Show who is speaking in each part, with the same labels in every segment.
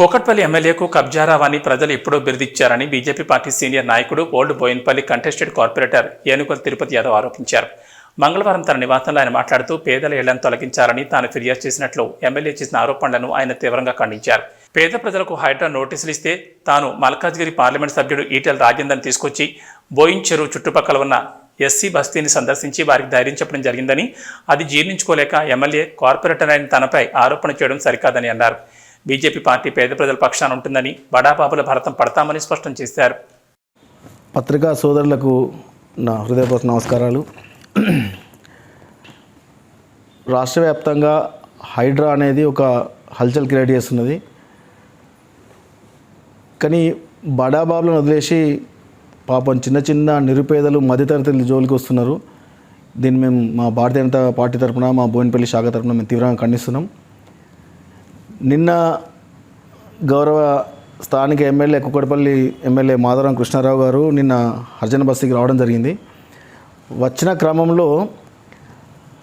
Speaker 1: కోకట్పల్లి ఎమ్మెల్యేకు కబ్జారావాన్ని ప్రజలు ఎప్పుడో బిరుదిచ్చారని బీజేపీ పార్టీ సీనియర్ నాయకుడు old Boinpally contested corporator Enugula Tirupati Yadav ఆరోపించారు. మంగళవారం తన నివాసంలో ఆయన మాట్లాడుతూ పేదల ఇళ్ళను తొలగించాలని తాను ఫిర్యాదు చేసినట్లు ఎమ్మెల్యే చేసిన ఆరోపణలను ఆయన తీవ్రంగా ఖండించారు. పేద ప్రజలకు హైడ్రా నోటీసులు ఇస్తే తాను మల్కాజ్గిరి పార్లమెంట్ సభ్యుడు ఈటెల రాజేందర్ని తీసుకొచ్చి బోయిన్ చెరువు చుట్టుపక్కల ఉన్న ఎస్సీ బస్తీని సందర్శించి వారికి ధైర్యం చెప్పడం జరిగిందని అది జీర్ణించుకోలేక ఎమ్మెల్యే కార్పొరేటర్ అయిన తనపై ఆరోపణ చేయడం సరికాదని అన్నారు. బీజేపీ పార్టీ పేద ప్రజల పక్షాన ఉంటుందని బడాబాబుల భారతం పడతామని స్పష్టం చేశారు.
Speaker 2: పత్రికా సోదరులకు నా హృదయపూర్వక నమస్కారాలు. రాష్ట్ర వ్యాప్తంగా హైడ్రా అనేది ఒక హల్చల్ క్రియేట్ చేస్తున్నది. కానీ బడాబాబులను వదిలేసి పాపం చిన్న చిన్న నిరుపేదలు మధ్యతరగతి జోలికి వస్తున్నారు. దీన్ని మేము మా భారతీయ జనతా పార్టీ తరఫున మా బోయినపల్లి శాఖ తరఫున మేము తీవ్రంగా ఖండిస్తున్నాం. నిన్న గౌరవ స్థానిక ఎమ్మెల్యే కుక్కడపల్లి ఎమ్మెల్యే మాధవరం కృష్ణారావు గారు నిన్న హర్జన బస్తీకి రావడం జరిగింది. వచ్చిన క్రమంలో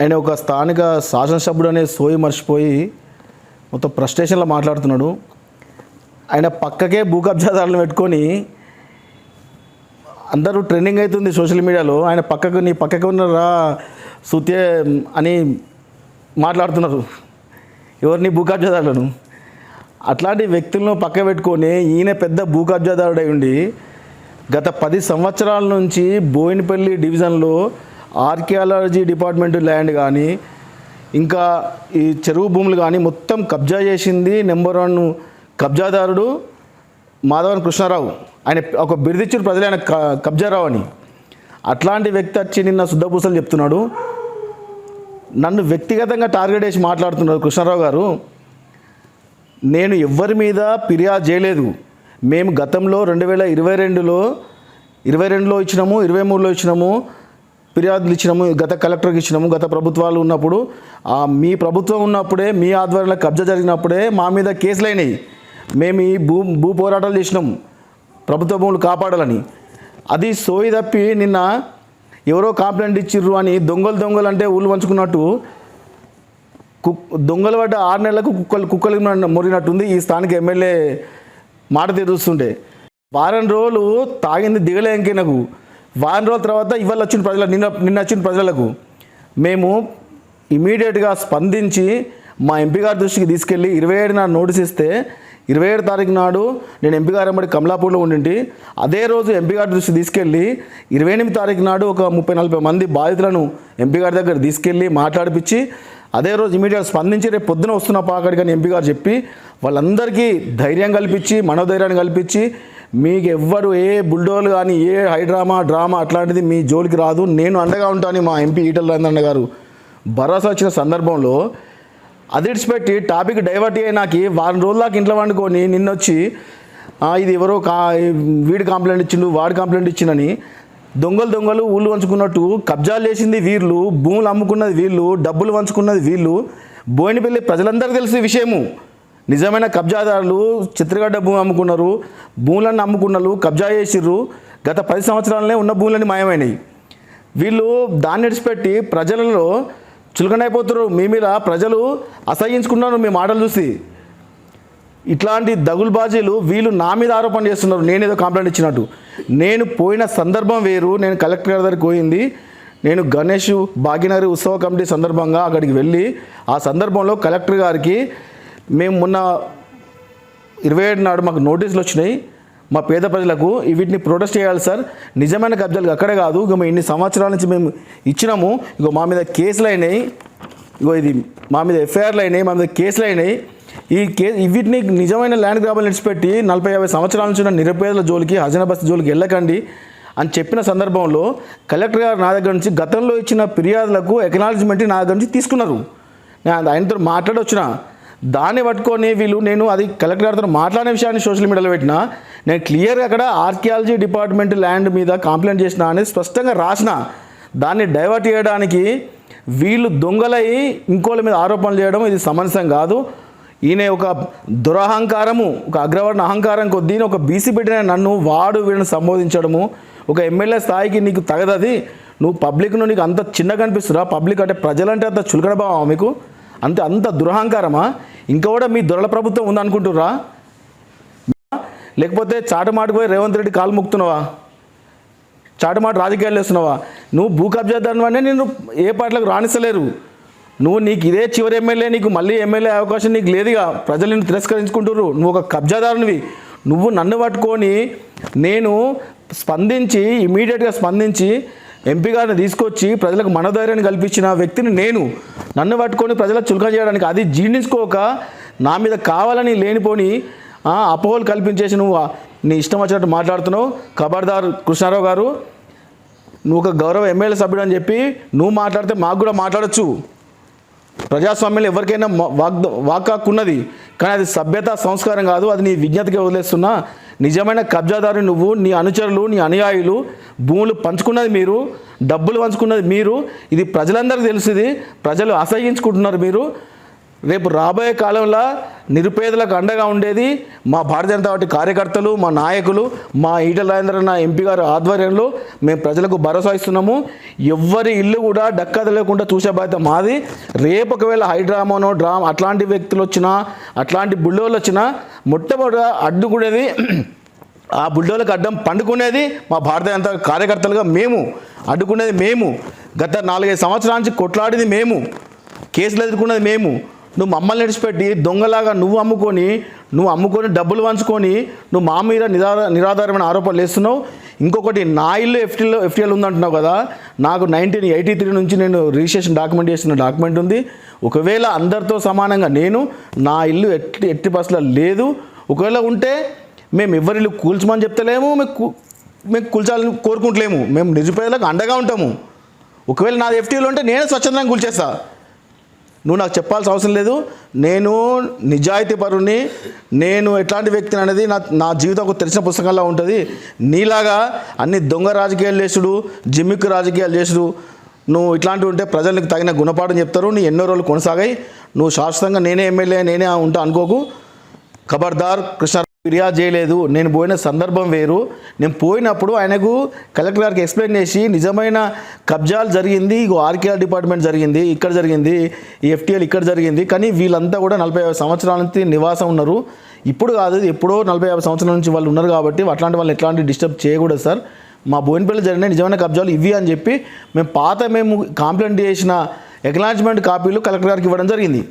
Speaker 2: ఆయన ఒక స్థానిక శాసనసభ్యుడు అనే సోయి మర్చిపోయి మొత్తం ప్రస్టేషన్లో మాట్లాడుతున్నాడు. ఆయన పక్కకే భూ కబ్జాదారులను పెట్టుకొని అందరూ ట్రెండింగ్ అవుతుంది సోషల్ మీడియాలో. ఆయన పక్కకు నీ పక్కకు ఉన్నారా సుత్యే అని మాట్లాడుతున్నారు. ఎవరిని భూ కబ్జాదారులను అట్లాంటి వ్యక్తులను పక్క పెట్టుకొని ఈయన పెద్ద భూ కబ్జాదారుడై ఉండి గత పది సంవత్సరాల నుంచి బోయినపల్లి డివిజన్లో ఆర్కియాలజీ డిపార్ట్మెంట్ ల్యాండ్ కానీ ఇంకా ఈ చెరువు భూములు కానీ మొత్తం కబ్జా చేసింది నెంబర్ వన్ కబ్జాదారుడు మాధవన్ కృష్ణారావు. ఆయన ఒక బిరుదిచ్చిన ప్రజలు ఆయన క- కబ్జారావు అని. అట్లాంటి వ్యక్తి వచ్చి నిన్న శుద్ధపూసలు చెప్తున్నాడు. నన్ను వ్యక్తిగతంగా టార్గెట్ చేసి మాట్లాడుతున్నారు కృష్ణారావు గారు. నేను ఎవ్వరి మీద ఫిర్యాదు చేయలేదు. మేము గతంలో రెండు వేల ఇరవై రెండులో ఇరవై రెండులో ఇచ్చినాము ఇరవై మూడులో ఇచ్చినాము ఫిర్యాదులు ఇచ్చినాము గత కలెక్టర్కి ఇచ్చినాము గత ప్రభుత్వాలు ఉన్నప్పుడు మీ ప్రభుత్వం ఉన్నప్పుడే మీ ఆధ్వర్యంలో కబ్జా జరిగినప్పుడే మా మీద కేసులు అయినాయి. మేము ఈ భూ భూ పోరాటాలు చేసినాం. ప్రభుత్వ భూములు కాపాడాలని. అది సోయి తప్పి నిన్న ఎవరో కంప్లైంట్ ఇచ్చిర్రు అని దొంగలు దొంగలు అంటే ఊళ్ళు వంచుకున్నట్టు కుక్ దొంగలు పడ్డ ఆరు నెలలకు కుక్కలు కుక్కలు మొరినట్టుంది ఈ స్థానిక ఎమ్మెల్యే మాట తీరుస్తుంటే వారం రోజులు తాగింది దిగలే నాకు వారం రోజుల తర్వాత ఇవాళ వచ్చిన ప్రజలకు నిన్న నిన్న వచ్చిన ప్రజలకు మేము ఇమీడియట్గా స్పందించి మా ఎంపీ గారి దృష్టికి తీసుకెళ్ళి ఇరవై ఏడున నోటీస్ ఇస్తే ఇరవై ఏడు తారీఖు నాడు నేను ఎంపీ గారు అమ్మడి కమలాపూర్లో ఉండింటి. అదే రోజు ఎంపీ గారి దృష్టి తీసుకెళ్ళి ఇరవై ఎనిమిది తారీఖు నాడు ఒక ముప్పై నలభై మంది బాధితులను ఎంపీ గారి దగ్గర తీసుకెళ్ళి మాట్లాడిపించి అదే రోజు ఇమీడియట్ స్పందించి రేపు పొద్దున వస్తున్న పాకడికి అని ఎంపీ గారు చెప్పి వాళ్ళందరికీ ధైర్యం కల్పించి మనోధైర్యాన్ని కల్పించి మీకు ఎవ్వరు ఏ బుల్డోలు కానీ ఏ హైడ్రామా డ్రామా అట్లాంటిది మీ జోలికి రాదు నేను అండగా ఉంటాను మా ఎంపీ ఈటల రాజేంద్ర గారు. భరోసా వచ్చిన సందర్భంలో అదిడిచిపెట్టి టాపిక్ డైవర్ట్ అయినాకి వారం రోజుల ఇంట్లో వండుకొని నిన్నొచ్చి ఇది ఎవరో కా వీడి కంప్లైంట్ ఇచ్చిండు వాడి కంప్లైంట్ ఇచ్చిండని దొంగలు దొంగలు ఊళ్ళు వంచుకున్నట్టు కబ్జాలు చేసింది వీళ్ళు భూములు అమ్ముకున్నది వీళ్ళు డబ్బులు వంచుకున్నది వీళ్ళు. బోయినపల్లి ప్రజలందరికీ తెలిసిన విషయము. నిజమైన కబ్జాదారులు చిత్రగడ్డ భూమి అమ్ముకున్నారు భూములను అమ్ముకున్నారు కబ్జా చేసిర్రు. గత పది సంవత్సరాలనే ఉన్న భూములన్నీ మాయమైనాయి. వీళ్ళు దాన్ని విడిచిపెట్టి ప్రజలలో చులకనైపోతున్నారు. మీ మీద ప్రజలు అసహించుకున్నారు మీ మాటలు చూసి. ఇట్లాంటి దగుల్బాజీలు వీళ్ళు నా మీద ఆరోపణ చేస్తున్నారు. నేను ఏదో కంప్లైంట్ ఇచ్చినట్టు. నేను పోయిన సందర్భం వేరు. నేను కలెక్టర్ గారి దగ్గరికి పోయింది. నేను గణేష్ భాగ్యనగరి ఉత్సవ కమిటీ సందర్భంగా అక్కడికి వెళ్ళి ఆ సందర్భంలో కలెక్టర్ గారికి మేము మొన్న ఇరవై ఏడు నాడు మాకు నోటీసులు వచ్చినాయి. మా పేద ప్రజలకు వీటిని ప్రొటెస్ట్ చేయాలి సార్ నిజమైన కబ్జాలు అక్కడే కాదు. ఇక ఇన్ని సంవత్సరాల నుంచి మేము ఇచ్చినాము. ఇగో మా మీద కేసులు అయినాయి. ఇగో ఇది మా మీద ఎఫ్ఐఆర్లు అయినాయి మా మీద కేసులు అయినాయి. ఈ కే ఈ వీటిని నిజమైన ల్యాండ్ గ్రాబాలు నిడిచిపెట్టి నలభై యాభై సంవత్సరాల నుంచి ఉన్న నిరుపేదల జోలికి హజనబస్తీ జోలికి వెళ్ళకండి అని చెప్పిన సందర్భంలో కలెక్టర్ గారు నా దగ్గర నుంచి గతంలో ఇచ్చిన ఫిర్యాదులకు ఎకనాలజ్మెంట్ నా దగ్గర నుంచి తీసుకున్నారు. నేను ఆయనతో మాట్లాడొచ్చిన. దాన్ని పట్టుకొని వీళ్ళు నేను అది కలెక్టర్ గారితో మాట్లాడిన విషయాన్ని సోషల్ మీడియాలో పెట్టిన నేను క్లియర్గా అక్కడ ఆర్కియాలజీ డిపార్ట్మెంట్ ల్యాండ్ మీద కంప్లైంట్ చేసిన అనేది స్పష్టంగా రాసిన. దాన్ని డైవర్ట్ చేయడానికి వీళ్ళు దొంగలై ఇంకోళ్ళ మీద ఆరోపణలు చేయడం ఇది సమంజసం కాదు. ఈయన ఒక దురహంకారము ఒక అగ్రవర్ణ అహంకారం కొద్దీ ఒక బీసీ పెట్టిన నన్ను వాడు వీళ్ళని సంబోధించడము ఒక ఎమ్మెల్యే స్థాయికి నీకు తగదది నువ్వు పబ్లిక్ను నీకు అంత చిన్నగా కనిపిస్తురా పబ్లిక్ అంటే ప్రజలంటే అంత చులకన భావం మీకు. అంతే అంత దురహంకారమా? ఇంకా కూడా మీ దొరల ప్రభుత్వం ఉందనుకుంటుర్రా? లేకపోతే చాటమాటకు పోయి రేవంత్ రెడ్డి కాలు ముక్తున్నావా చాటమాట రాజకీయాలు వేస్తున్నావా నువ్వు భూ కబ్జాదారుని అనే నేను ఏ పార్టీలకు రాణిస్తలేరు. నువ్వు నీకు ఇదే చివరి ఎమ్మెల్యే నీకు మళ్ళీ ఎమ్మెల్యే అవకాశం నీకు లేదుగా. ప్రజలు నిన్ను తిరస్కరించుకుంటున్నారు నువ్వు ఒక కబ్జాదారునివి. నువ్వు నన్ను పట్టుకొని నేను స్పందించి ఇమీడియట్గా స్పందించి ఎంపీ గారిని తీసుకొచ్చి ప్రజలకు మనోధైర్యాన్ని కల్పించిన వ్యక్తిని నేను. నన్ను పట్టుకొని ప్రజలకు చులకన చేయడానికి అది జీర్ణించుకోక నా మీద కావాలని లేనిపోని అపోహలు కల్పించేసి నువ్వు నీ ఇష్టం వచ్చినట్టు మాట్లాడుతున్నావు. ఖబర్దార్ కృష్ణారావు గారు నువ్వు ఒక గౌరవ ఎమ్మెల్యే సభ్యుడు అని చెప్పి నువ్వు మాట్లాడితే మాకు కూడా మాట్లాడచ్చు. ప్రజాస్వామ్యంలో ఎవరికైనా వాగ్ వాక్ ఉన్నది. కానీ అది సభ్యత సంస్కారం కాదు అది నీ విజ్ఞతకి వదిలేస్తున్నా. నిజమైన కబ్జాదారు నువ్వు నీ అనుచరులు నీ అనుయాయులు భూములు పంచుకున్నది మీరు డబ్బులు పంచుకున్నది మీరు ఇది ప్రజలందరికీ తెలుసుది ప్రజలు అసహించుకుంటున్నారు మీరు. రేపు రాబోయే కాలంలో నిరుపేదలకు అండగా ఉండేది మా భారతీయ జనతా పార్టీ కార్యకర్తలు మా నాయకులు మా ఈటల రాజేంద్రన్న ఎంపీ గారి ఆధ్వర్యంలో మేము ప్రజలకు భరోసా ఇస్తున్నాము. ఎవ్వరి ఇల్లు కూడా డక్కద లేకుండా చూసే బాధ్యత మాది. రేపు ఒకవేళ హైడ్రామానో డ్రామా అట్లాంటి వ్యక్తులు వచ్చినా అట్లాంటి బుల్డోలు వచ్చినా మొట్టమొదట అడ్డుకునేది ఆ బుల్డోలకు అడ్డం పండుకునేది మా భారతీయ జనతా కార్యకర్తలుగా మేము. అడ్డుకునేది మేము. గత నాలుగైదు సంవత్సరాల నుంచి కొట్లాడింది మేము. కేసులు ఎదుర్కొన్నది మేము. నువ్వు మమ్మల్ని నడిచిపెట్టి దొంగలాగా నువ్వు అమ్ముకొని నువ్వు అమ్ముకొని డబ్బులు వంచుకొని నువ్వు మా మీద నిరాధార నిరాధారమైన ఆరోపణలు వేస్తున్నావు ఇంకొకటి నా ఇల్లు ఎఫ్టీలో ఎఫ్టీఎల్ ఉందంటున్నావు కదా నాకు నైన్టీన్ ఎయిటీ త్రీ నుంచి నేను రిజిస్ట్రేషన్ డాక్యుమెంట్ చేసిన డాక్యుమెంట్ ఉంది. ఒకవేళ అందరితో సమానంగా నేను నా ఇల్లు ఎట్టి ఎట్టి బస్సులో లేదు. ఒకవేళ ఉంటే మేము ఎవరి ఇల్లు కూల్చమని చెప్తలేము మేము మేము కూల్చాలని కోరుకుంటలేము. మేము నిరుపేదలకు అండగా ఉంటాము. ఒకవేళ నాది ఎఫ్టీలో ఉంటే నేనే స్వచ్ఛందంగా కూల్చేస్తా. నువ్వు నాకు చెప్పాల్సిన అవసరం లేదు. నేను నిజాయితీ పరుని నేను ఎట్లాంటి వ్యక్తిని అనేది నా నా జీవితం ఒక తెలిసిన పుస్తకంలా ఉంటుంది. నీలాగా అన్ని దొంగ రాజకీయాలు చేసుడు జిమ్మిక్కు రాజకీయాలు చేసుడు నువ్వు ఇట్లాంటివి ఉంటే ప్రజలకు తగిన గుణపాఠం చెప్తారు నీ ఎన్నో రోజులు కొనసాగాయి. నువ్వు శాశ్వతంగా నేనే ఎమ్మెల్యే నేనే ఉంటా అనుకోకు. ఖబర్దార్ కృష్ణ ఫిర్యాదు చేయలేదు. నేను పోయిన సందర్భం వేరు. నేను పోయినప్పుడు ఆయనకు కలెక్టర్ గారికి ఎక్స్ప్లెయిన్ చేసి నిజమైన కబ్జాలు జరిగింది ఇగో ఆర్కేఆర్ డిపార్ట్మెంట్ జరిగింది ఇక్కడ జరిగింది ఈ ఎఫ్టీఎల్ ఇక్కడ జరిగింది కానీ వీళ్ళంతా కూడా నలభై యాభై సంవత్సరాల నుంచి నివాసం ఉన్నారు. ఇప్పుడు కాదు ఎప్పుడో నలభై యాభై సంవత్సరాల నుంచి వాళ్ళు ఉన్నారు కాబట్టి అట్లాంటి వాళ్ళు ఎట్లాంటి డిస్టర్బ్ చేయకూడదు సార్. మా బోయినపల్లి జరిగిన నిజమైన కబ్జాలు ఇవి అని చెప్పి మేము పాత మేము కంప్లైంట్ చేసిన ఎక్నాలజ్మెంట్ కాపీలు కలెక్టర్ గారికి ఇవ్వడం జరిగింది.